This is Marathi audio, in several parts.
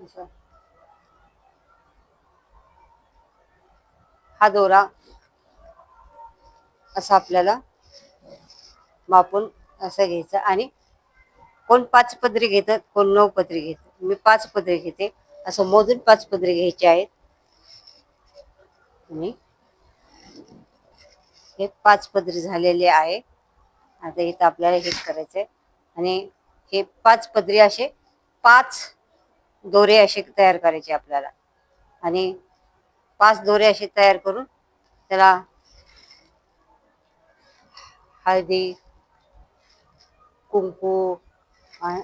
असं. हा दोरा असा आपल्याला मापून असं घ्यायचं आणि कोण पाच पदरी घेतात कोण नऊ पदरी घेतात. मी पाच पदरी घेते. असं मोजून पाच पदरी घ्यायचे आहेत. आणि हे पाच पदरी झालेले आहे. आता इथं आपल्याला हे करायचंय. आणि हे पाच पदरी असे पाच दोरे असे तयार करायचे आपल्याला. आणि पाच दोरे असे तयार करून त्याला हळदी कुंकू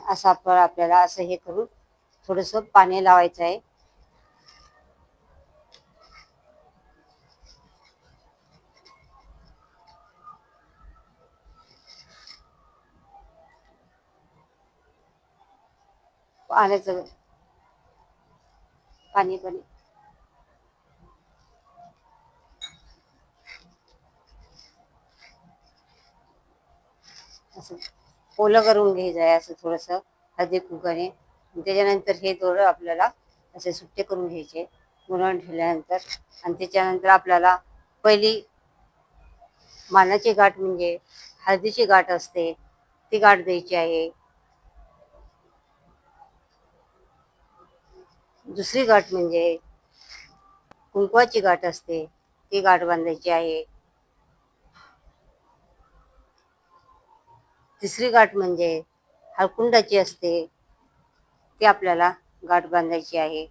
असा आपण आपल्याला असं हे करून थोडस पाणी लावायचं आहे. पाण्याचं पाणी बने असं. ओलं करून घ्यायचं आहे असं थोडस हळदी कुंकाने त्याच्यानंतर हे दोरं आपल्याला असे सुट्टे करून घ्यायचे. गुंडाळून ठेवल्यानंतर. आणि त्याच्यानंतर आपल्याला पहिली मानाची गाठ म्हणजे हळदीची गाठ असते. ती गाठ द्यायची आहे. दुसरी गाठ म्हणजे कुंकवाची गाठ असते ती गाठ बांधायची आहे. तिसरी गाठ म्हणजे हळकुंडाची असते ती आपल्याला गाठ बांधायची आहे.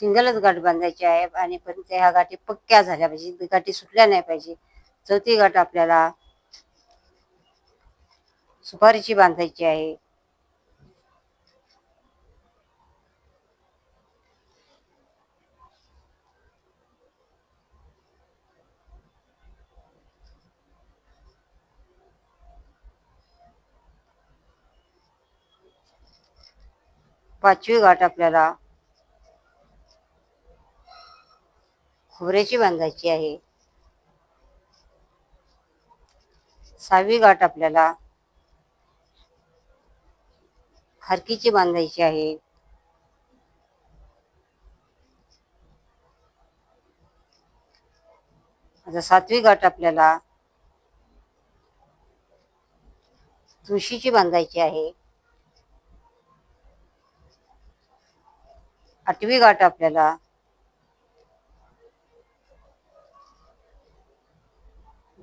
सिंगलच गाठ बांधायची आहे आणि पण ह्या गाठी पक्क्या झाल्या पाहिजे. गाठी सुटल्या नाही पाहिजे. चौथी गाठ आपल्याला सुपारीची बांधायची आहे. पाचवी गाठ आपल्याला खोबऱ्याची बांधायची आहे. सहावी गाठ आपल्याला खारकीची बांधायची आहे. आता सातवी गाठ आपल्याला तुळशीची बांधायची आहे. आठवी गाठ आपल्याला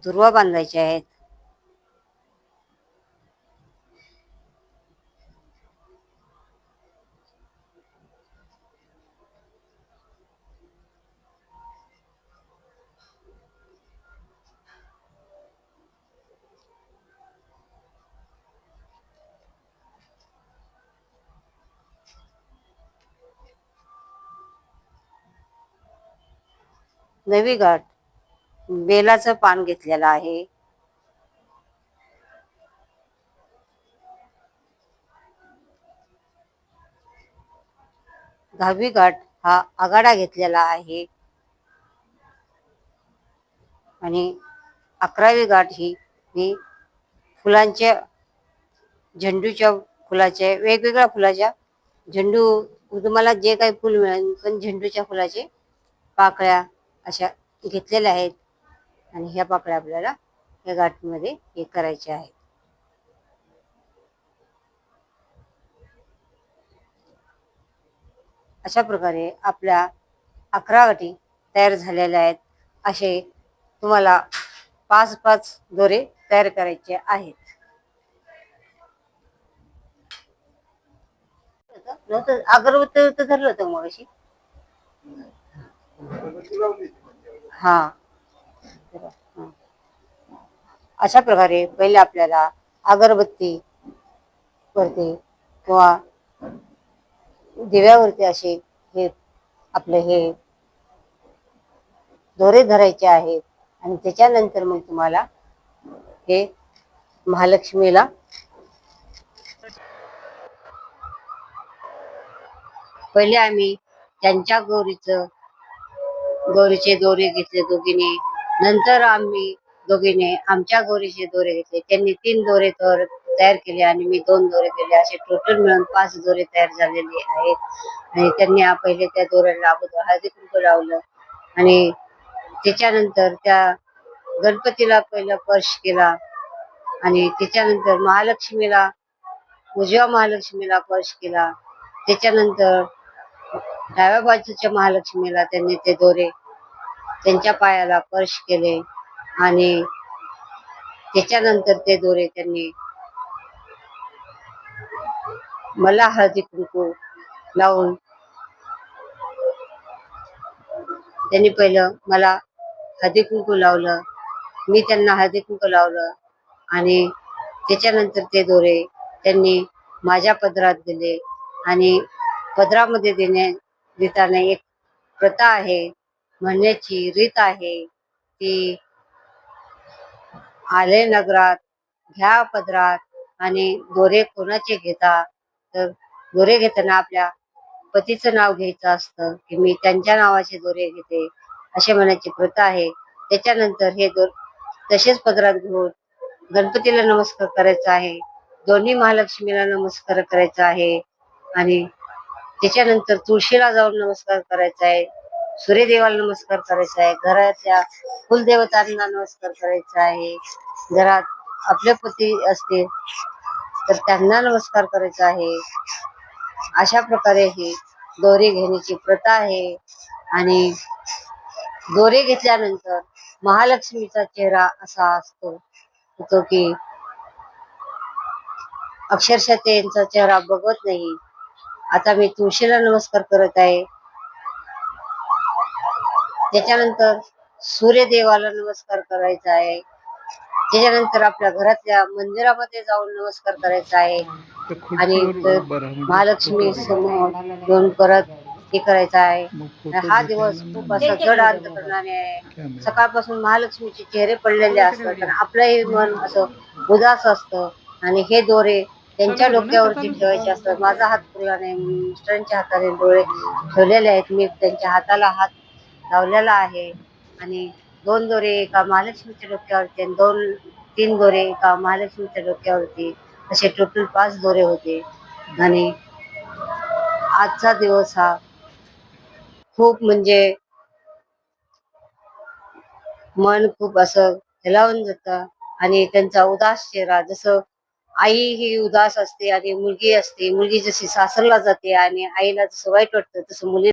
दुर्वा बांधायचे आहेत. नवी गाठ बेलाचं पान घेतलेलं आहे. दहावी गाठ हा आगाडा घेतलेला आहे. आणि अकरावी गाठ ही मी फुलांच्या झेंडूच्या फुलाचे वेगवेगळ्या फुलाच्या झेंडू तुम्हाला जे काही फुल मिळेल पण झेंडूच्या फुलाचे पाकळ्या अशा घेतलेल्या आहेत. आणि ह्या पाकळ्या आपल्याला या गाठीमध्ये हे करायचे आहेत. अशा प्रकारे आपल्या अकरा गाठी तयार झालेल्या आहेत. असे तुम्हाला पाच पाच दोरे तयार करायचे आहेत. नव्हतं अगरबत्ती तर धरलं होतं मग अशी हा. अशा प्रकारे पहिले आपल्याला अगरबत्ती वरती किंवा दिव्यावरती असे हे आपले हे दोरे धरायचे आहेत आणि त्याच्यानंतर मग तुम्हाला हे महालक्ष्मीला पहिले आम्ही त्यांच्या गौरीचं गौरीचे दोरे घेतले दोघीने. नंतर आम्ही दोघीने आमच्या गोरीचे दोरे घेतले. त्यांनी तीन दोरे तर तयार केले आणि मी दोन दोरे केले. असे टोटल मिळून पाच दोरे तयार झालेले आहेत. आणि त्यांनी पहिले त्या दोऱ्याला अगोदर हळदी कुंकू लावलं. आणि त्याच्यानंतर त्या गणपतीला पहिला स्पर्श केला. आणि त्याच्यानंतर महालक्ष्मीला उजव्या महालक्ष्मीला स्पर्श केला. त्याच्यानंतर डाव्या बाजूच्या महालक्ष्मीला त्यांनी ते दोरे त्यांच्या पायाला स्पर्श केले आणि त्याच्यानंतर ते दोरे त्यांनी मला हळदी कुंकू लावून त्यांनी पहिलं मला हळदी कुंकू लावलं मी त्यांना हळदी कुंकू लावलं आणि त्याच्यानंतर ते दोरे त्यांनी माझ्या पदरात दिले आणि पदरामध्ये देण्या देताना एक प्रथा आहे. म्हणण्याची रीत आहे ती आले नगरात घ्या पदरात आणि दोरे कोणाचे घेता? तर गोरे घेताना आपल्या पतीचं नाव घ्यायचं असतं की मी त्यांच्या नावाचे दोरे घेते असे म्हणायची प्रथा आहे. त्याच्यानंतर हे दोर तसेच पदरात घेऊन गणपतीला नमस्कार करायचा आहे. दोन्ही महालक्ष्मीला नमस्कार करायचा आहे आणि त्याच्यानंतर तुळशीला जाऊन नमस्कार करायचा आहे. सूर्यदेवाला नमस्कार करायचा आहे. घराच्या कुलदेवतांना नमस्कार करायचा आहे. घरात आपले पती असतील तर त्यांना नमस्कार करायचा आहे. अशा प्रकारे ही दोरे घेण्याची प्रथा आहे. आणि दोरे घेतल्यानंतर महालक्ष्मीचा चेहरा असा असतो. होतो की अक्षरशः त्यांचा चेहरा बघत नाही. आता मी तुळशीला नमस्कार करत आहे. त्याच्यानंतर सूर्यदेवाला नमस्कार करायचा आहे. त्याच्यानंतर आपल्या घरातल्या मंदिरामध्ये जाऊन नमस्कार करायचा आहे. आणि म्हणजे महालक्ष्मी समोर येऊन परत हे करायचं आहे. हा दिवस खूप असा जड अंतकरणाने आहे. कॅमेरा. सकाळपासून महालक्ष्मीचे चेहरे पडलेले असतात. आणि आपलंही मन असं उदास असतं. आणि हे दोरे त्यांच्या डोक्यावरती ठेवायचे असतात. माझा हात पुरला नाही मिस्टरांच्या हाताने डोळे ठेवलेले आहेत. मी त्यांच्या हाताला हात लावलेला आहे. आणि दोन दोरे एका महालक्ष्मीच्या डोक्यावरती आणि दोन तीन दोरे एका महालक्ष्मीच्या डोक्यावरती असे टोटल पाच दोरे होते. आणि आजचा दिवस हा खूप म्हणजे मन खूप असं हेलावून जात आणि त्यांचा उदास चेहरा जसं आई ही उदास असते आणि मुलगी असते मुलगी जशी सासरला जाते आणि आईला जसं वाईट वाटतं तसं मुली